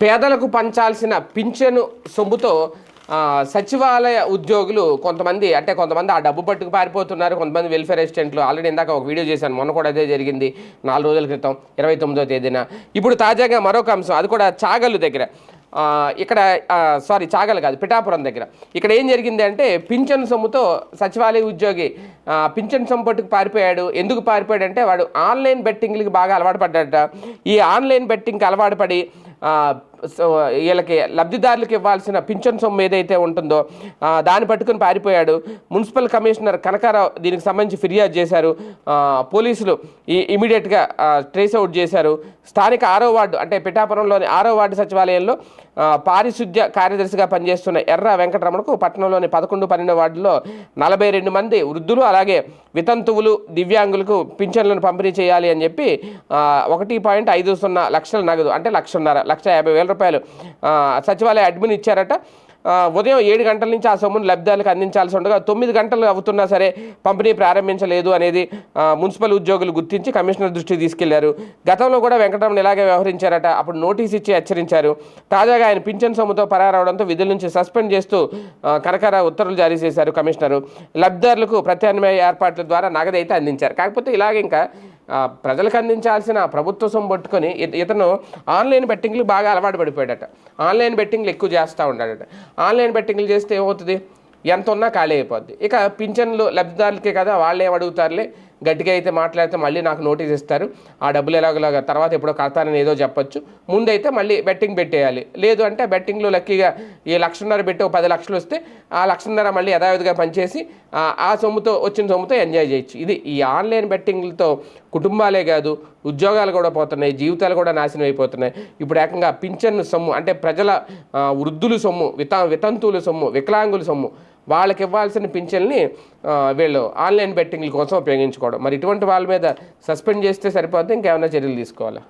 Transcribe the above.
పేదలకు పంచాల్సిన పింఛను సొమ్ముతో సచివాలయ ఉద్యోగులు కొంతమంది అంటే కొంతమంది ఆ డబ్బు పట్టుకు పారిపోతున్నారు. కొంతమంది వెల్ఫేర్ అసిస్టెంట్లు. ఆల్రెడీ ఇందాక ఒక వీడియో చేశాను. మొన్న కూడా అదే జరిగింది. నాలుగు రోజుల క్రితం ఇరవై తొమ్మిదో తేదీన. ఇప్పుడు తాజాగా మరొక అంశం అది కూడా చాగలు దగ్గర. ఇక్కడ సారీ చాగలు కాదు పిఠాపురం దగ్గర. ఇక్కడ ఏం జరిగింది అంటే పింఛన్ సొమ్ముతో సచివాలయ ఉద్యోగి పింఛన్ సొమ్ము పట్టుకు పారిపోయాడు. ఎందుకు పారిపోయాడు అంటే వాడు ఆన్లైన్ బెట్టింగ్లకి బాగా అలవాటు పడ్డాడట. ఈ ఆన్లైన్ బెట్టింగ్కి అలవాటు పడి ఆ, సో వీళ్ళకి లబ్ధిదారులకు ఇవ్వాల్సిన పింఛన్ సొమ్ము ఏదైతే ఉంటుందో దాన్ని పట్టుకుని పారిపోయాడు. మున్సిపల్ కమిషనర్ కనకారావు దీనికి సంబంధించి ఫిర్యాదు చేశారు. పోలీసులు ఈ ఇమీడియట్గా ట్రేస్ అవుట్ చేశారు. స్థానిక ఆరో వార్డు అంటే పిఠాపురంలోని ఆరో వార్డు సచివాలయంలో పారిశుద్ధ్య కార్యదర్శిగా పనిచేస్తున్న ఎర్ర వెంకటరమణకు పట్టణంలోని పదకొండు పన్నెండు వార్డులో నలభై రెండు మంది వృద్ధులు అలాగే వితంతువులు దివ్యాంగులకు పింఛన్లను పంపిణీ చేయాలి అని చెప్పి ఒకటి పాయింట్ ఐదు సున్నా లక్షల నగదు అంటే లక్షన్నర లక్ష యాభై వేల రూపాయలు. సచివాలయ అడ్మిన్ ఇచ్చారట. ఉదయం ఏడు గంటల నుంచి ఆ సొమ్మును లబ్ధాలకు అందించాల్సి ఉండగా తొమ్మిది గంటలు అవుతున్నా సరే పంపిణీ ప్రారంభించలేదు అనేది మున్సిపల్ ఉద్యోగులు గుర్తించి కమిషనర్ దృష్టికి తీసుకెళ్ళారు. గతంలో కూడా వెంకటరమణ ఇలాగే వ్యవహరించారట. అప్పుడు నోటీస్ ఇచ్చి హెచ్చరించారు. తాజాగా ఆయన పింఛన్ సొమ్ముతో పరారవడంతో విధుల నుంచి సస్పెండ్ చేస్తూ కనకర ఉత్తర్వులు జారీ చేశారు కమిషనరు. లబ్ధారులకు ప్రత్యామ్నాయ ఏర్పాట్ల ద్వారా నగదైతే అందించారు. కాకపోతే ఇలాగ ఇంకా ప్రజలకు అందించాల్సిన ప్రభుత్వ సొమ్ము పట్టుకొని ఇతను ఆన్లైన్ బెట్టింగ్లు బాగా అలవాటు పడిపోయాడట. ఆన్లైన్ బెట్టింగ్లు ఎక్కువ చేస్తూ ఉన్నాడట ఆన్లైన్ బెట్టింగ్లు చేస్తే ఏమవుతుంది? ఎంత ఉన్నా ఖాళీ అయిపోద్ది. ఇక పింఛన్లు లబ్ధిదారులకే కదా వాళ్ళు ఏం అడుగుతారులే? గట్టిగా అయితే మాట్లాడితే మళ్ళీ నాకు నోటీస్ ఇస్తారు. ఆ డబ్బులు ఎలాగోలాగా తర్వాత ఎప్పుడో కడతానని ఏదో చెప్పొచ్చు. ముందైతే మళ్ళీ బెట్టింగ్ పెట్టేయాలి. లేదు అంటే బెట్టింగ్లో లక్కీగా ఈ లక్షన్నర పెట్టి ఒక పది లక్షలు వస్తే ఆ లక్షన్నర మళ్ళీ యథావిధిగా పనిచేసి ఆ సొమ్ముతో వచ్చిన సొమ్ముతో ఎంజాయ్ చేయొచ్చు. ఇది ఈ ఆన్లైన్ బెట్టింగ్లతో కుటుంబాలే కాదు ఉద్యోగాలు కూడా పోతున్నాయి జీవితాలు కూడా నాశనం అయిపోతున్నాయి. ఇప్పుడు ఏకంగా పింఛన్ సొమ్ము అంటే ప్రజల వృద్ధులు వృద్ధుల సొమ్ము విత వితంతువుల సొమ్ము వికలాంగుల సొమ్ము వాళ్ళకి ఇవ్వాల్సిన పింఛన్ని వీళ్ళు ఆన్లైన్ బెట్టింగ్ల కోసం ఉపయోగించుకోవడం. మరి ఇటువంటి వాళ్ళ మీద సస్పెండ్ చేస్తే సరిపోతే ఇంకేమైనా చర్యలు తీసుకోవాలా?